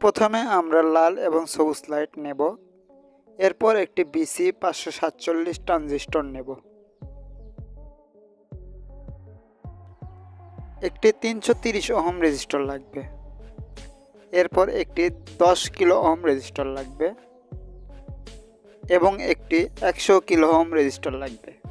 প্রথমে আমরা লাল এবং সবুজ লাইট নেব। এরপর একটি বিসি পাঁচশো সাতচল্লিশ ট্রানজিস্টর নেব। একটি তিনশো তিরিশ ওহম রেজিস্টর লাগবে। এরপর একটি দশ কিলো ওহম রেজিস্টর লাগবে এবং একটি একশো কিলো ওহম রেজিস্টর লাগবে।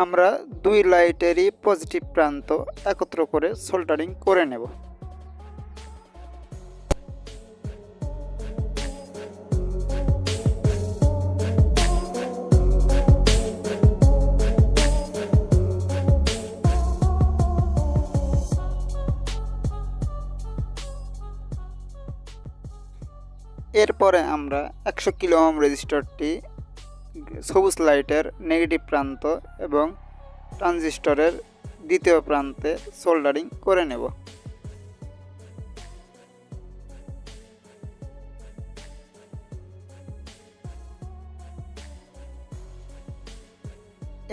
আমরা দুই লাইটেরই পজিটিভ প্রান্ত একত্র করে সোল্ডারিং করে নেব। এরপরে আমরা একশো কিলো ওহম রেজিস্টারটি সবুজ লাইটের নেগেটিভ প্রান্ত এবং ট্রানজিস্টরের দ্বিতীয় প্রান্তে সোল্ডারিং করে নেব।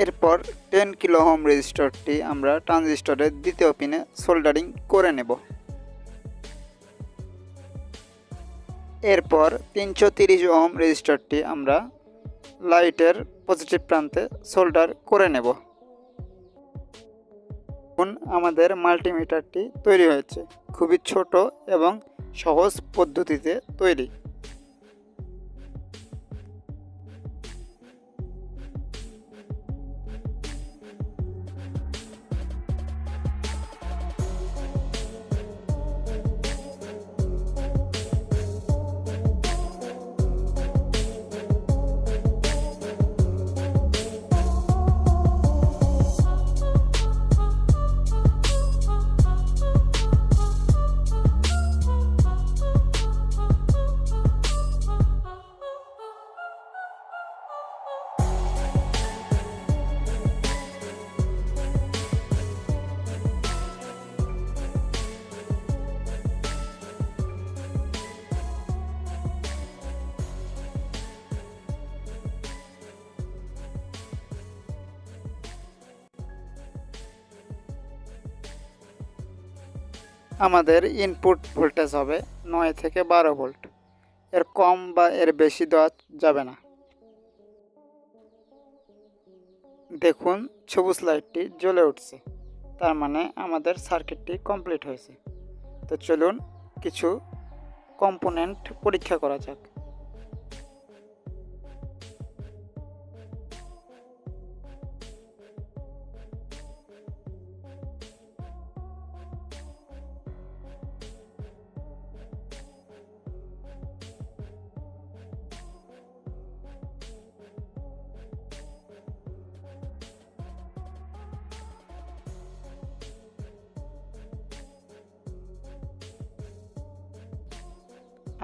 এরপর টেন কিলো হোম রেজিস্টরটি আমরা ট্রানজিস্টরের দ্বিতীয় পিনে সোল্ডারিং করে নেব। এরপর তিনশো তিরিশ ওহম রেজিস্টরটি আমরা লাইটের পজিটিভ প্রান্তে সোল্ডার করে নেব। এখন আমাদের মাল্টিমিটারটি তৈরি হয়েছে। খুবই ছোট এবং সহজ পদ্ধতিতে তৈরি। আমাদের ইনপুট ভোল্টেজ হবে নয় থেকে বারো ভোল্ট এর কম বা এর বেশি দেওয়া যাবে না। দেখুন, সবুজ লাইটটি জ্বলে উঠছে। তার মানে আমাদের সার্কিটটি কমপ্লিট হয়েছে। তো চলুন কিছু কম্পোনেন্ট পরীক্ষা করা যাক।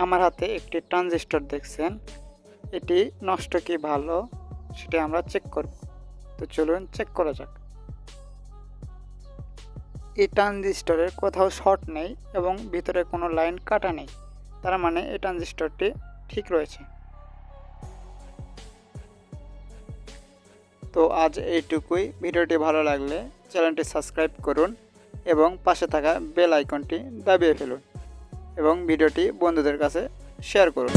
আমার হাতে একটি ট্রানজিস্টর দেখছেন। এটি নষ্ট কি ভালো সেটা আমরা চেক করব। তো চলুন চেক করা যাক। এই ট্রানজিস্টরের কোথাও শর্ট নেই এবং ভিতরে কোনো লাইন কাটা নেই। তার মানে এই ট্রানজিস্টরটি ঠিক রয়েছে। তো আজ এইটুকুই। ভিডিওটি ভালো লাগলে চ্যানেলটি সাবস্ক্রাইব করুন এবং পাশে থাকা বেল আইকনটি দাবিয়ে ফেলুন। এবং ভিডিওটি বন্ধুদের কাছে শেয়ার করুন।